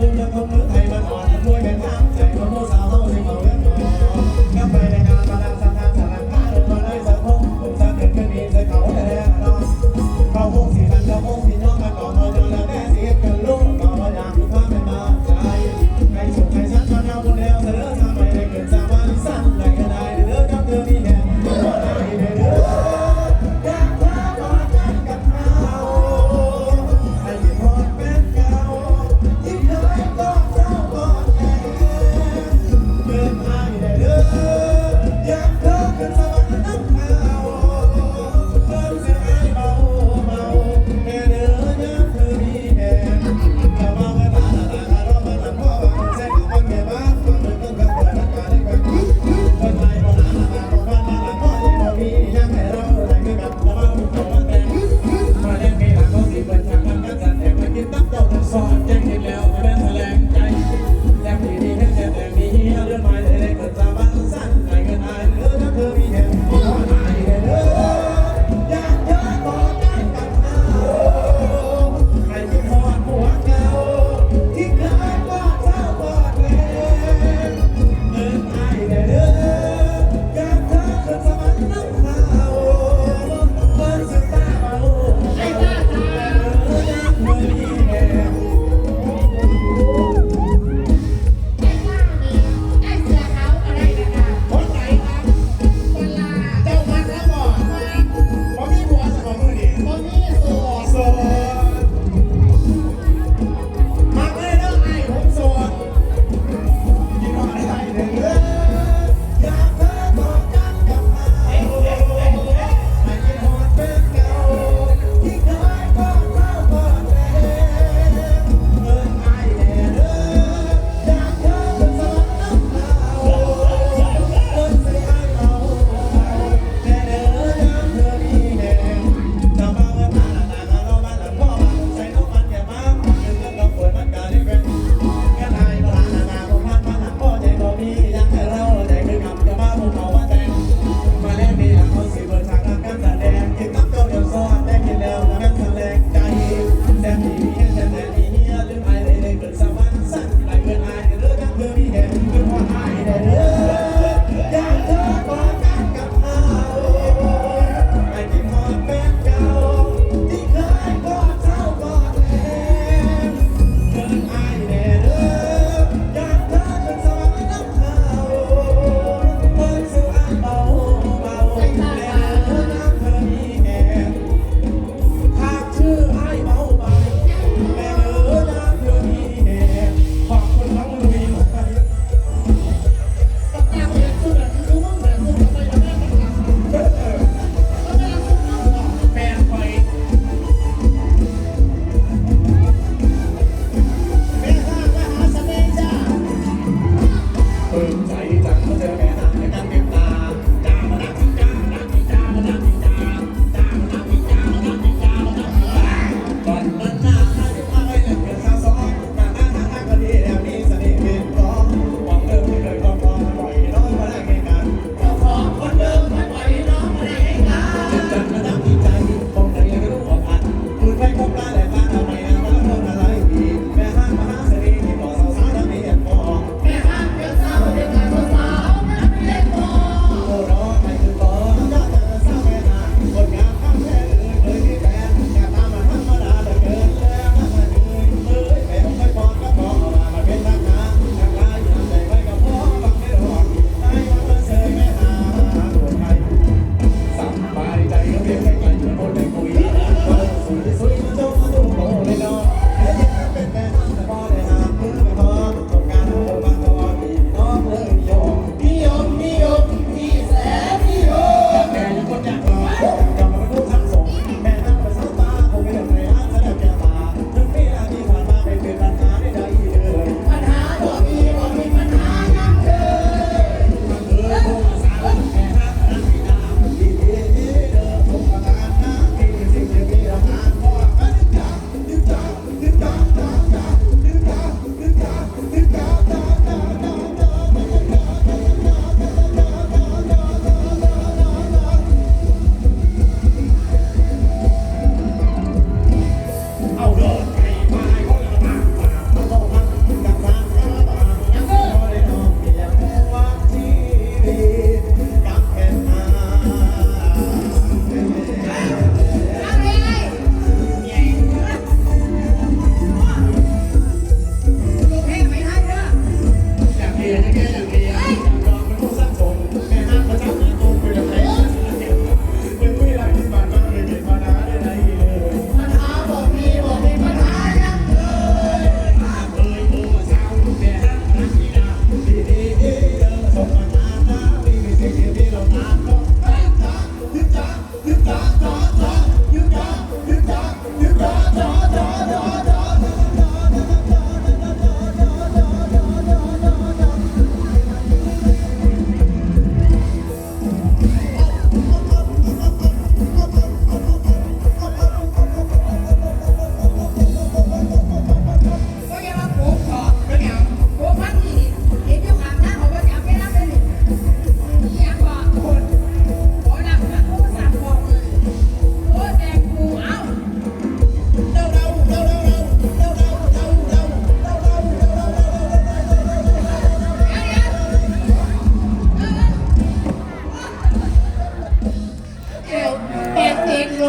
ยังคง Yes.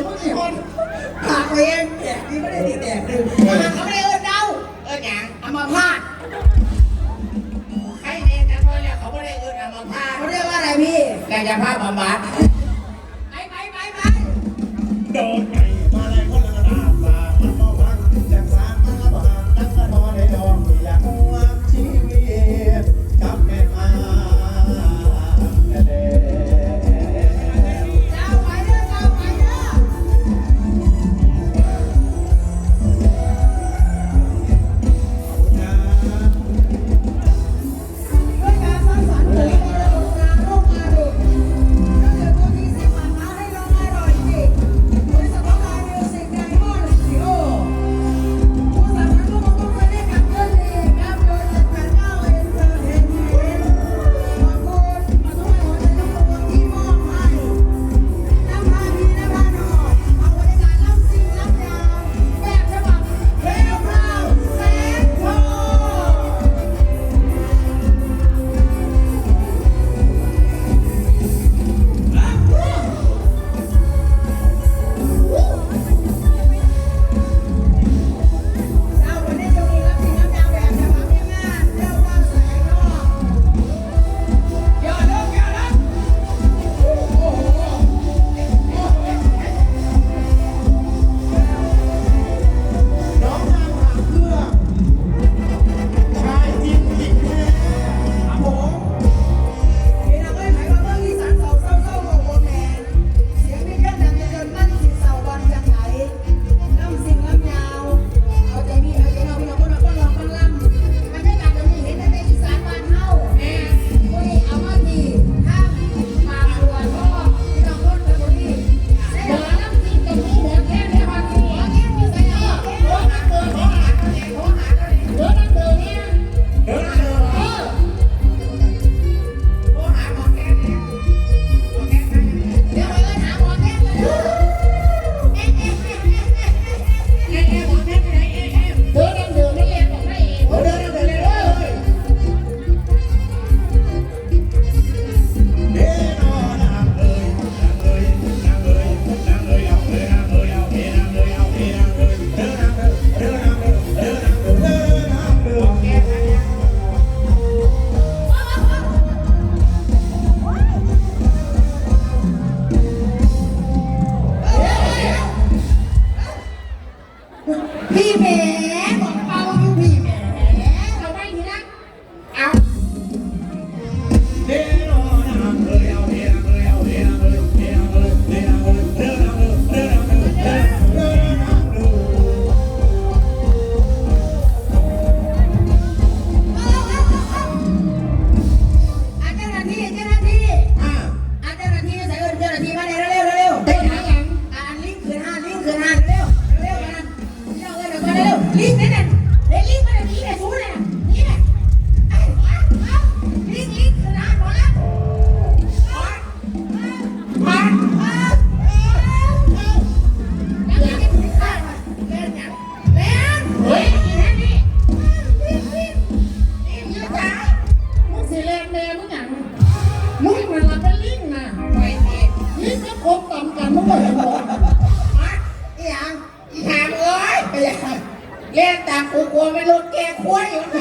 นทุคนปากเองแตกที่ไม่ได้ดีแตกเลยมาเขาไม่ได้เอินเดาเอินหยังอามาพาดใครเนี่ยจะนอนี่ยเขาไม่ได้เอินอามาพาดเขาเรียกว่าอะไรพี่แกจะพาบบำบัด Listen in. เล่นตามกูกลัวไม่ลดแกคุ้ยอยู่ไหน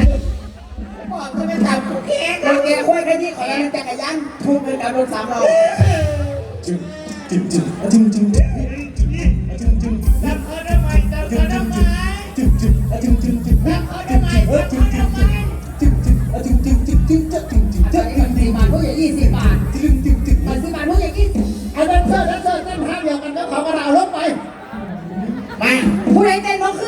บอกเขไม่ตามกูแกรถแกคุ้ยแค่นี้ขอแล้วต่กรยางทุ่มเป็นการรถสามเราจิ้มจิ้มจิ้มจิ้มจิ้มจึงจึงจับเขาได้ไหมจับเขาได้ไหมจิ้มจึงจึงจึงจึงจับเขาได้ไหมจิ้มจึงจึงจึงจึงจึงจึงจึงจึงจึงจึงจิ้มันสี่บาทพวกอย่ายี่สิบบาทจึงจึงจิ้มันสี่บาทพวกอย่ายี่สิบเอาเดินเซอร์จิ้มจิ้มจิ้นท่าเดียวกันแล้วเขาก็เอารถไปมาผู้ใดเต้นก็คือ